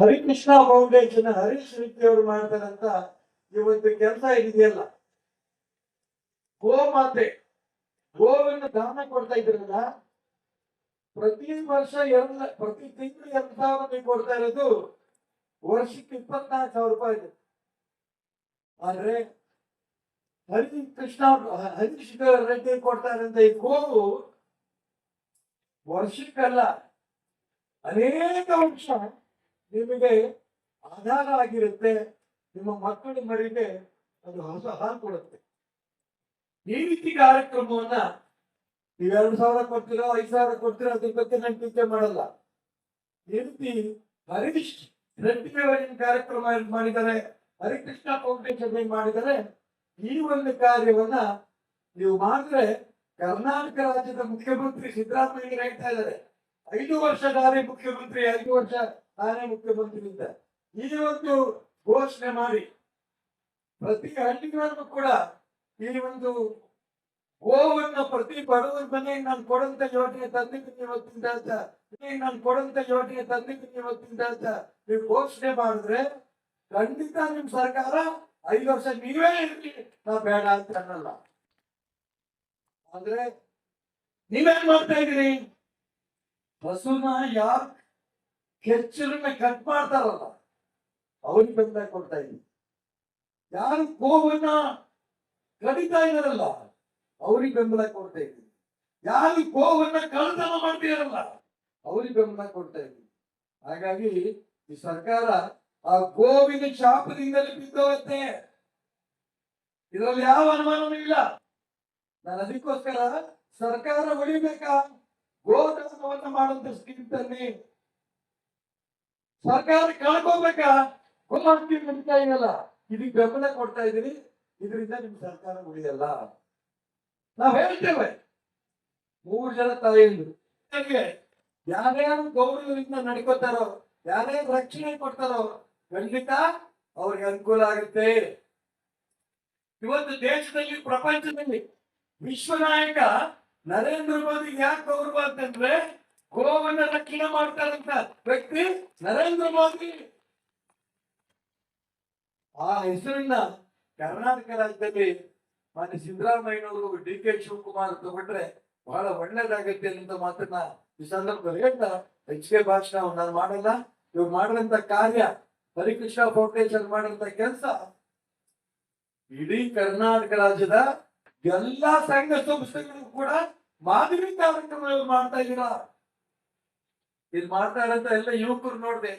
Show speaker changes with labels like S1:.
S1: Harikrishna foundation Harish Reddy ಅವರು ಮಾಡ್ತಾರಂತ ಇವತ್ತು ಕೆಲಸ ಇದೆಯಲ್ಲ? ಗೋಮಾತೆ ಗೋವನ್ನು ದಾನ ಕೊಡ್ತಾ ಇದ್ರಲ್ಲ? ಪ್ರತಿ ವರ್ಷ ಎಲ್ಲ, ಪ್ರತಿ ತಿಂಗಳು ಎರಡು ಸಾವಿರ ಕೊಡ್ತಾ ಇರೋದು ವರ್ಷಕ್ಕೆ ಇಪ್ಪತ್ನಾಲ್ಕು ಸಾವಿರ ರೂಪಾಯಿ ಇದೆ. ಆದ್ರೆ ಹರಿ ಕೃಷ್ಣ ಹರೀಶ್ ರೆಡ್ಡಿ ಕೊಡ್ತಾರಂತ ಈ ಗೋವು ವರ್ಷಕ್ಕಲ್ಲ, ಅನೇಕ ವರ್ಷ ನಿಮಗೆ ಆಧಾರ ಆಗಿರುತ್ತೆ, ನಿಮ್ಮ ಮಕ್ಕಳ ಮರಿಗೆ ಅದು ಹೊಸ ಹಾಲು ಕೊಡುತ್ತೆ. ಈ ರೀತಿ ಕಾರ್ಯಕ್ರಮವನ್ನ ನೀವು ಎರಡು ಸಾವಿರ ಕೊಡ್ತೀರೋ, ಐದು ಸಾವಿರ ಕೊಡ್ತೀರೋ ಅದ್ರ ಬಗ್ಗೆ ನಾನು ಚಿಂತೆ ಮಾಡಲ್ಲ. ಈ ರೀತಿ ಹರೀಶ್ ರೆಡ್ಡಿ ಅವರಿನ ಕಾರ್ಯಕ್ರಮ ಮಾಡಿದರೆ ಹರಿಕೃಷ್ಣ ಫೌಂಡೇಶನ್ ಏನ್ ಮಾಡಿದ್ದಾರೆ. ಈ ಒಂದು ಕಾರ್ಯವನ್ನ ನೀವು ಮಾಡಿದ್ರೆ ಕರ್ನಾಟಕ ರಾಜ್ಯದ ಮುಖ್ಯಮಂತ್ರಿ ಸಿದ್ದರಾಮಯ್ಯ ಹೇಳ್ತಾ ಇದ್ದಾರೆ. ಐದು ವರ್ಷ ದಾರಿ ಮುಖ್ಯಮಂತ್ರಿ, ಐದು ವರ್ಷ ನಾನೇ ಮುಖ್ಯಮಂತ್ರಿ ಅಂತ ಈ ಒಂದು ಘೋಷಣೆ ಮಾಡಿ. ಪ್ರತಿ ಹಳ್ಳಿಗಳನ್ನು ಕೂಡ ಈ ಒಂದು ಗೋವನ್ನ ಪ್ರತಿ ಬಡವರ ಮನೆಗೆ ನಾನು ಕೊಡಂತ ಯೋಜನೆ ತಂದಿದ್ದೀನಿ ಇವತ್ತಿಂದ ಅಂತ ನಾನು ಕೊಡಂತ ಯೋಜನೆ ತಂದಿದ್ದೀನಿ ಇವತ್ತಿಂದ ಅಂತ ನೀವು ಘೋಷಣೆ ಮಾಡಿದ್ರೆ ಖಂಡಿತ ನಿಮ್ ಸರ್ಕಾರ ಐದು ವರ್ಷ ನೀವೇ ಇರ್ಲಿ, ನಾ ಬೇಡ ಅಂತ ಅನ್ನಲ್ಲ. ಆದ್ರೆ ನೀವೇನ್ ಮಾಡ್ತಾ ಇದೀರಿ ಹಸುನ ಯಾರು ಕೆಚ್ಚಲನ್ನ ಕಟ್ ಮಾಡ್ತಾರಲ್ಲ, ಅವ್ರಿಗೆ ಬೆಂಬಲ ಕೊಡ್ತಾ ಇದ್ದೀನಿ. ಯಾರು ಕೋವನ್ನ ಕಡಿತಾ ಇದಾರಲ್ಲ ಅವ್ರಿಗೆ ಬೆಂಬಲ ಕೊಡ್ತಾ ಇದ್ದೀನಿ. ಯಾರು ಕೋವನ್ನ ಕಳ್ತನ ಮಾಡ್ತಿದಾರಲ್ಲ ಅವ್ರಿಗೆ ಬೆಂಬಲ ಕೊಡ್ತಾ ಇದ್ದೀನಿ. ಹಾಗಾಗಿ ಈ ಸರ್ಕಾರ ಆ ಗೋವಿನ ಶಾಪದಿಂದಲೇ ಬಿದ್ದೋಗತ್ತೆ. ಇದರಲ್ಲಿ ಯಾವ ಅನುಮಾನವೂ ಇಲ್ಲ. ನಾನು ಅದಕ್ಕೋಸ್ಕರ ಸರ್ಕಾರ ಗೋ ಗೋದಾನವನ್ನ ಮಾಡುವಂತ ಸ್ಕೀಮ್ ತನ್ನಿ. ಸರ್ಕಾರ ಕಳ್ಕೋಬೇಕಾ? ಗೋಮಾಸ್ತಿ ನಡೀತಾ ಇದೆಯಲ್ಲ ಇದಕ್ಕೆ ಬೆಂಬಲ ಕೊಡ್ತಾ ಇದ್ದೀರಿ ಇದರಿಂದ ನಿಮ್ ಸರ್ಕಾರ ಉಳಿಯಲ್ಲ. ನಾವ್ ಹೇಳ್ತೇವೆ. ಮೂರು ಜನ ತಲೆಯಿಂದ ಯಾರ್ಯಾರು ಗೌರವದಿಂದ ನಡ್ಕೋತಾರೋ ಯಾರ್ಯಾರು ರಕ್ಷಣೆ ಕೊಡ್ತಾರೋ, ಖಂಡಿತ ಅವ್ರಿಗೆ ಅನುಕೂಲ ಆಗುತ್ತೆ. ಇವತ್ತು ದೇಶದಲ್ಲಿ, ಪ್ರಪಂಚದಲ್ಲಿ ವಿಶ್ವ ನಾಯಕ ನರೇಂದ್ರ ಮೋದಿ ಯಾಕೆ ಗೌರವ ಅಂತಂದ್ರೆ ಗೋವನ್ನ ರಕ್ಷಣೆ ಮಾಡ್ತಾರಂತ ವ್ಯಕ್ತಿ ನರೇಂದ್ರ ಮೋದಿ. ಆ ಹೆಸರನ್ನ ಕರ್ನಾಟಕ ರಾಜ್ಯದಲ್ಲಿ ಮಾನ್ಯ ಸಿದ್ದರಾಮಯ್ಯನವರು ಡಿ ಕೆ ಶಿವಕುಮಾರ್ ತಗೊಂಡ್ರೆ ಬಹಳ ಒಳ್ಳೇದಾಗತ್ತೆ ಅಂತ ಮಾತನ್ನ ಈ ಸಂದರ್ಭದಲ್ಲಿ ಹೇಳ್ತಾ ಕೆ ಭಾಷಣ ನಾನು ಮಾಡಲ್ಲ. ಇವ್ರು ಮಾಡಿದಂತ ಕಾರ್ಯ ಹರಿಕೃಷ್ಣ ಫೌಂಡೇಶನ್ ಮಾಡಿದಂತ ಕೆಲಸ. ಇಡೀ ಕರ್ನಾಟಕ ರಾಜ್ಯದ ಎಲ್ಲಾ ಸಂಘ ಸಂಸ್ಥೆಗಳು ಕೂಡ ಮಾದರಿ ಕಾರ್ಯಕ್ರಮ ಮಾಡ್ತಾ ಇದ್ದೀರಾ. ಇದು ಮಾತಾಡಂತ ಎಲ್ಲ ಯುವಕರು ನೋಡಿದೆ.